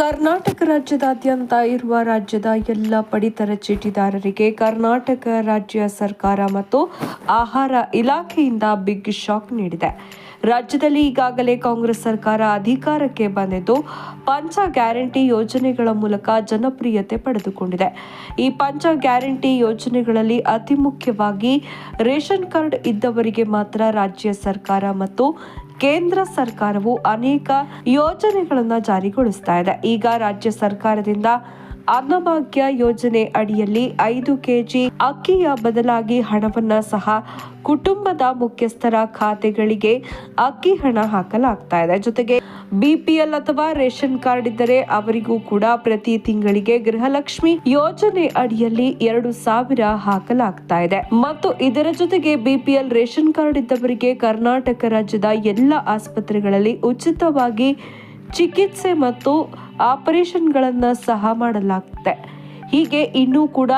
ಕರ್ನಾಟಕ ರಾಜ್ಯದಾದ್ಯಂತ ಇರುವ ರಾಜ್ಯದ ಎಲ್ಲ ಪಡಿತರ ಚೀಟಿದಾರರಿಗೆ ಕರ್ನಾಟಕ ರಾಜ್ಯ ಸರ್ಕಾರ ಮತ್ತು ಆಹಾರ ಇಲಾಖೆಯಿಂದ ಬಿಗ್ ಶಾಕ್ ನೀಡಿದೆ. ರಾಜ್ಯದಲ್ಲಿ ಈಗಾಗಲೇ ಕಾಂಗ್ರೆಸ್ ಸರ್ಕಾರ ಅಧಿಕಾರಕ್ಕೆ ಬಂದಿದ್ದು, ಪಂಚ ಗ್ಯಾರಂಟಿ ಯೋಜನೆಗಳ ಮೂಲಕ ಜನಪ್ರಿಯತೆ ಪಡೆದುಕೊಂಡಿದೆ. ಈ ಪಂಚ ಗ್ಯಾರಂಟಿ ಯೋಜನೆಗಳಲ್ಲಿ ಅತಿ ಮುಖ್ಯವಾಗಿ ರೇಷನ್ ಕಾರ್ಡ್ ಇದ್ದವರಿಗೆ ಮಾತ್ರ ರಾಜ್ಯ ಸರ್ಕಾರ ಮತ್ತು ಕೇಂದ್ರ ಸರ್ಕಾರವು ಅನೇಕ ಯೋಜನೆಗಳನ್ನು ಜಾರಿಗೊಳಿಸ್ತಾ ಇದೆ. ಈಗ ರಾಜ್ಯ ಸರ್ಕಾರದಿಂದ ಅನ್ನಭಾಗ್ಯ ಯೋಜನೆ ಅಡಿಯಲ್ಲಿ ಐದು ಕೆಜಿ ಅಕ್ಕಿಯ ಬದಲಾಗಿ ಹಣವನ್ನ ಸಹ ಕುಟುಂಬದ ಮುಖ್ಯಸ್ಥರ ಖಾತೆಗಳಿಗೆ ಅಕ್ಕಿ ಹಣ ಹಾಕಲಾಗ್ತಾ ಇದೆ. ಜೊತೆಗೆ ಬಿಪಿಎಲ್ ಅಥವಾ ರೇಷನ್ ಕಾರ್ಡ್ ಇದ್ದರೆ ಅವರಿಗೂ ಕೂಡ ಪ್ರತಿ ತಿಂಗಳಿಗೆ ಗೃಹಲಕ್ಷ್ಮಿ ಯೋಜನೆ ಅಡಿಯಲ್ಲಿ ಎರಡು ಸಾವಿರ ಹಾಕಲಾಗ್ತಾ ಇದೆ. ಮತ್ತು ಇದರ ಜೊತೆಗೆ ಬಿಪಿಎಲ್ ರೇಷನ್ ಕಾರ್ಡ್ ಇದ್ದವರಿಗೆ ಕರ್ನಾಟಕ ರಾಜ್ಯದ ಎಲ್ಲ ಆಸ್ಪತ್ರೆಗಳಲ್ಲಿ ಉಚಿತವಾಗಿ ಚಿಕಿತ್ಸೆ ಮತ್ತು ಆಪರೇಷನ್ಗಳನ್ನು ಸಹ ಮಾಡಲಾಗುತ್ತೆ. ಹೀಗೆ ಇನ್ನೂ ಕೂಡ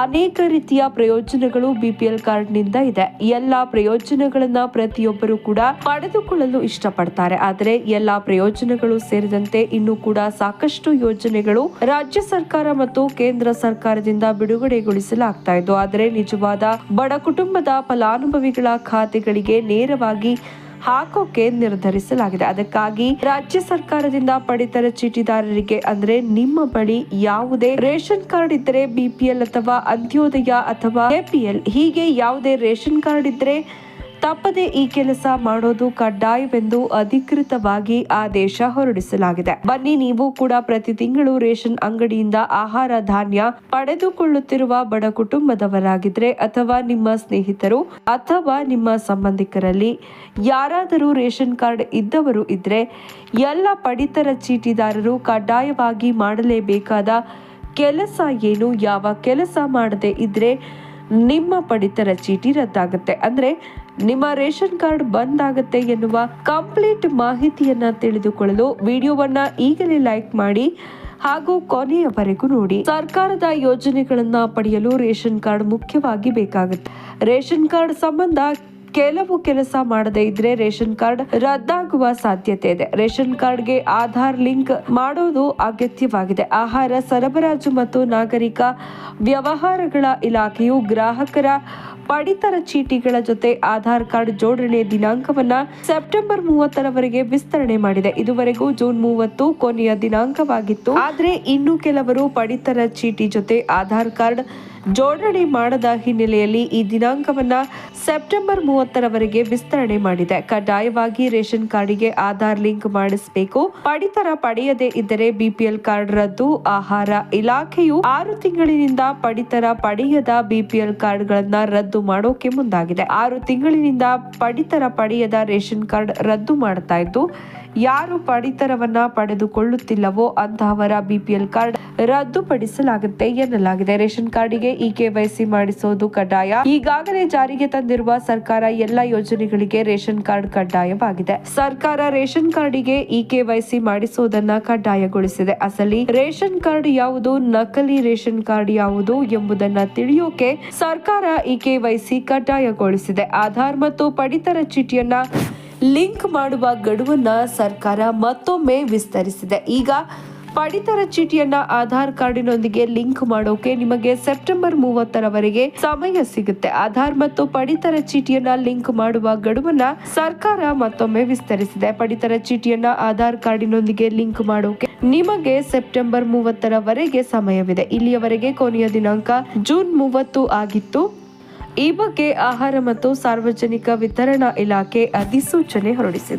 ಅನೇಕ ರೀತಿಯ ಪ್ರಯೋಜನಗಳು ಬಿ ಪಿ ಎಲ್ ಕಾರ್ಡ್ನಿಂದ ಇದೆ. ಎಲ್ಲ ಪ್ರಯೋಜನಗಳನ್ನು ಪ್ರತಿಯೊಬ್ಬರು ಕೂಡ ಪಡೆದುಕೊಳ್ಳಲು ಇಷ್ಟಪಡ್ತಾರೆ. ಆದರೆ ಎಲ್ಲ ಪ್ರಯೋಜನಗಳು ಸೇರಿದಂತೆ ಇನ್ನೂ ಕೂಡ ಸಾಕಷ್ಟು ಯೋಜನೆಗಳು ರಾಜ್ಯ ಸರ್ಕಾರ ಮತ್ತು ಕೇಂದ್ರ ಸರ್ಕಾರದಿಂದ ಬಿಡುಗಡೆಗೊಳಿಸಲಾಗ್ತಾ ಇದ್ದು, ಆದರೆ ನಿಜವಾದ ಬಡ ಕುಟುಂಬದ ಫಲಾನುಭವಿಗಳ ಖಾತೆಗಳಿಗೆ ನೇರವಾಗಿ ಹಾಕೋಕೆ ನಿರ್ಧರಿಸಲಾಗಿದೆ. ಅದಕ್ಕಾಗಿ ರಾಜ್ಯ ಸರ್ಕಾರದಿಂದ ಪಡಿತರ ಚೀಟಿದಾರರಿಗೆ ಅಂದ್ರೆ ನಿಮ್ಮ ಬಳಿ ಯಾವುದೇ ರೇಷನ್ ಕಾರ್ಡ್ ಇದ್ದರೆ ಬಿಪಿಎಲ್ ಅಥವಾ ಅಂತ್ಯೋದಯ ಅಥವಾ ಎಪಿಎಲ್ ಹೀಗೆ ಯಾವುದೇ ರೇಷನ್ ಕಾರ್ಡ್ ಇದ್ದರೆ ತಪ್ಪದೆ ಈ ಕೆಲಸ ಮಾಡೋದು ಕಡ್ಡಾಯವೆಂದು ಅಧಿಕೃತವಾಗಿ ಆದೇಶ ಹೊರಡಿಸಲಾಗಿದೆ. ಬನ್ನಿ ನೀವು ಕೂಡ ಪ್ರತಿ ತಿಂಗಳು ರೇಷನ್ ಅಂಗಡಿಯಿಂದ ಆಹಾರ ಧಾನ್ಯ ಪಡೆದುಕೊಳ್ಳುತ್ತಿರುವ ಬಡ ಕುಟುಂಬದವರಾಗಿದ್ರೆ ಅಥವಾ ನಿಮ್ಮ ಸ್ನೇಹಿತರು ಅಥವಾ ನಿಮ್ಮ ಸಂಬಂಧಿಕರಲ್ಲಿ ಯಾರಾದರೂ ರೇಷನ್ ಕಾರ್ಡ್ ಇದ್ದವರು ಇದ್ರೆ ಎಲ್ಲ ಪಡಿತರ ಚೀಟಿದಾರರು ಕಡ್ಡಾಯವಾಗಿ ಮಾಡಲೇಬೇಕಾದ ಕೆಲಸ ಏನು, ಯಾವ ಕೆಲಸ ಮಾಡದೆ ಇದ್ರೆ ನಿಮ್ಮ ಪಡಿತರ ಚೀಟಿ ರದ್ದಾಗುತ್ತೆ. ಅಂದ್ರೆ ನಿಮ್ಮ ರೇಷನ್ ಕಾರ್ಡ್ ಬಂದ್ ಆಗುತ್ತೆ ಎನ್ನುವ ಕಂಪ್ಲೀಟ್ ಮಾಹಿತಿಯನ್ನ ತಿಳಿದುಕೊಳ್ಳಲು ವಿಡಿಯೋವನ್ನ ಈಗಲೇ ಲೈಕ್ ಮಾಡಿ ಹಾಗೂ ಕೊನೆಯವರೆಗೂ ನೋಡಿ. ಸರ್ಕಾರದ ಯೋಜನೆಗಳನ್ನ ಪಡೆಯಲು ರೇಷನ್ ಕಾರ್ಡ್ ಮುಖ್ಯವಾಗಿ ಬೇಕಾಗುತ್ತೆ. ರೇಷನ್ ಕಾರ್ಡ್ ಸಂಬಂಧ ಕೆಲವು ಕೆಲಸ ಮಾಡದೇ ಇದ್ರೆ ರೇಷನ್ ಕಾರ್ಡ್ ರದ್ದಾಗುವ ಸಾಧ್ಯತೆ ಇದೆ. ರೇಷನ್ ಕಾರ್ಡ್ಗೆ ಆಧಾರ್ ಲಿಂಕ್ ಮಾಡೋದು ಅಗತ್ಯವಾಗಿದೆ. ಆಹಾರ ಸರಬರಾಜು ಮತ್ತು ನಾಗರಿಕ ವ್ಯವಹಾರಗಳ ಇಲಾಖೆಯು ಗ್ರಾಹಕರ ಪಡಿತರ ಚೀಟಿಗಳ ಜೊತೆ ಆಧಾರ್ ಕಾರ್ಡ್ ಜೋಡಣೆ ದಿನಾಂಕವನ್ನ ಸೆಪ್ಟೆಂಬರ್ ಮೂವತ್ತರವರೆಗೆ ವಿಸ್ತರಣೆ ಮಾಡಿದೆ. ಇದುವರೆಗೂ ಜೂನ್ ಮೂವತ್ತು ಕೊನೆಯ ದಿನಾಂಕವಾಗಿತ್ತು. ಆದರೆ ಇನ್ನು ಕೆಲವರು ಪಡಿತರ ಚೀಟಿ ಜೊತೆ ಆಧಾರ್ ಕಾರ್ಡ್ ಜೋಡಣೆ ಮಾಡದ ಹಿನ್ನೆಲೆಯಲ್ಲಿ ಈ ದಿನಾಂಕವನ್ನ ಸೆಪ್ಟೆಂಬರ್ ಮೂವತ್ತರವರೆಗೆ ವಿಸ್ತರಣೆ ಮಾಡಿದೆ. ಕಡ್ಡಾಯವಾಗಿ ರೇಷನ್ ಕಾರ್ಡಿಗೆ ಆಧಾರ್ ಲಿಂಕ್ ಮಾಡಿಸಬೇಕು. ಪಡಿತರ ಪಡೆಯದೇ ಇದ್ದರೆ ಬಿಪಿಎಲ್ ಕಾರ್ಡ್ ರದ್ದು ಆಹಾರ ಇಲಾಖೆಯು ಆರು ತಿಂಗಳಿನಿಂದ ಪಡಿತರ ಪಡೆಯದ ಬಿಪಿಎಲ್ ಕಾರ್ಡ್ಗಳನ್ನ ರದ್ದು ಮಾಡೋಕೆ ಮುಂದಾಗಿದೆ. ಆರು ತಿಂಗಳಿನಿಂದ ಪಡಿತರ ಪಡೆಯದ ರೇಷನ್ ಕಾರ್ಡ್ ರದ್ದು ಮಾಡ್ತಾ ಇದ್ದು ಯಾರು ಪಡಿತರವನ್ನ ಪಡೆದುಕೊಳ್ಳುತ್ತಿಲ್ಲವೋ ಅಂತಹವರ ಬಿಪಿಎಲ್ ಕಾರ್ಡ್ ರದ್ದುಪಡಿಸಲಾಗುತ್ತೆ ಎನ್ನಲಾಗಿದೆ. ರೇಷನ್ ಕಾರ್ಡಿಗೆ ಇ ಕೆವೈಸಿ ಮಾಡಿಸೋದು ಕಡ್ಡಾಯ. ಈಗಾಗಲೇ ಜಾರಿಗೆ ತಂದಿರುವ ಸರ್ಕಾರ ಎಲ್ಲ ಯೋಜನೆಗಳಿಗೆ ರೇಷನ್ ಕಾರ್ಡ್ ಕಡ್ಡಾಯವಾಗಿದೆ. ಸರ್ಕಾರ ರೇಷನ್ ಕಾರ್ಡಿಗೆ ಇ ಕೆವೈಸಿ ಮಾಡಿಸೋದನ್ನ ಕಡ್ಡಾಯಗೊಳಿಸಿದೆ. ಅಸಲಿ ರೇಷನ್ ಕಾರ್ಡ್ ಯಾವುದು, ನಕಲಿ ರೇಷನ್ ಕಾರ್ಡ್ ಯಾವುದು ಎಂಬುದನ್ನ ತಿಳಿಯೋಕೆ ಸರ್ಕಾರ ಇ ಕೆವೈಸಿ ಕಡ್ಡಾಯಗೊಳಿಸಿದೆ. ಆಧಾರ್ ಮತ್ತು ಪಡಿತರ ಚೀಟಿಯನ್ನ ಲಿಂಕ್ ಮಾಡುವ ಗಡುವನ್ನ ಸರ್ಕಾರ ಮತ್ತೊಮ್ಮೆ ವಿಸ್ತರಿಸಿದೆ. ಈಗ ಪಡಿತರ ಚೀಟಿಯನ್ನ ಆಧಾರ್ ಕಾರ್ಡಿನೊಂದಿಗೆ ಲಿಂಕ್ ಮಾಡೋಕೆ ನಿಮಗೆ ಸೆಪ್ಟೆಂಬರ್ ಮೂವತ್ತರವರೆಗೆ ಸಮಯ ಸಿಗುತ್ತೆ. ಆಧಾರ್ ಮತ್ತು ಪಡಿತರ ಚೀಟಿಯನ್ನ ಲಿಂಕ್ ಮಾಡುವ ಗಡುವನ್ನ ಸರ್ಕಾರ ಮತ್ತೊಮ್ಮೆ ವಿಸ್ತರಿಸಿದೆ. ಪಡಿತರ ಚೀಟಿಯನ್ನ ಆಧಾರ್ ಕಾರ್ಡಿನೊಂದಿಗೆ ಲಿಂಕ್ ಮಾಡೋಕೆ ನಿಮಗೆ ಸೆಪ್ಟೆಂಬರ್ ಮೂವತ್ತರವರೆಗೆ ಸಮಯವಿದೆ. ಇಲ್ಲಿಯವರೆಗೆ ಕೊನೆಯ ದಿನಾಂಕ ಜೂನ್ ಮೂವತ್ತು ಆಗಿತ್ತು. ಈ ಬಗ್ಗೆ ಆಹಾರ ಮತ್ತು ಸಾರ್ವಜನಿಕ ವಿತರಣಾ ಇಲಾಖೆ ಅಧಿಸೂಚನೆ ಹೊರಡಿಸಿದೆ.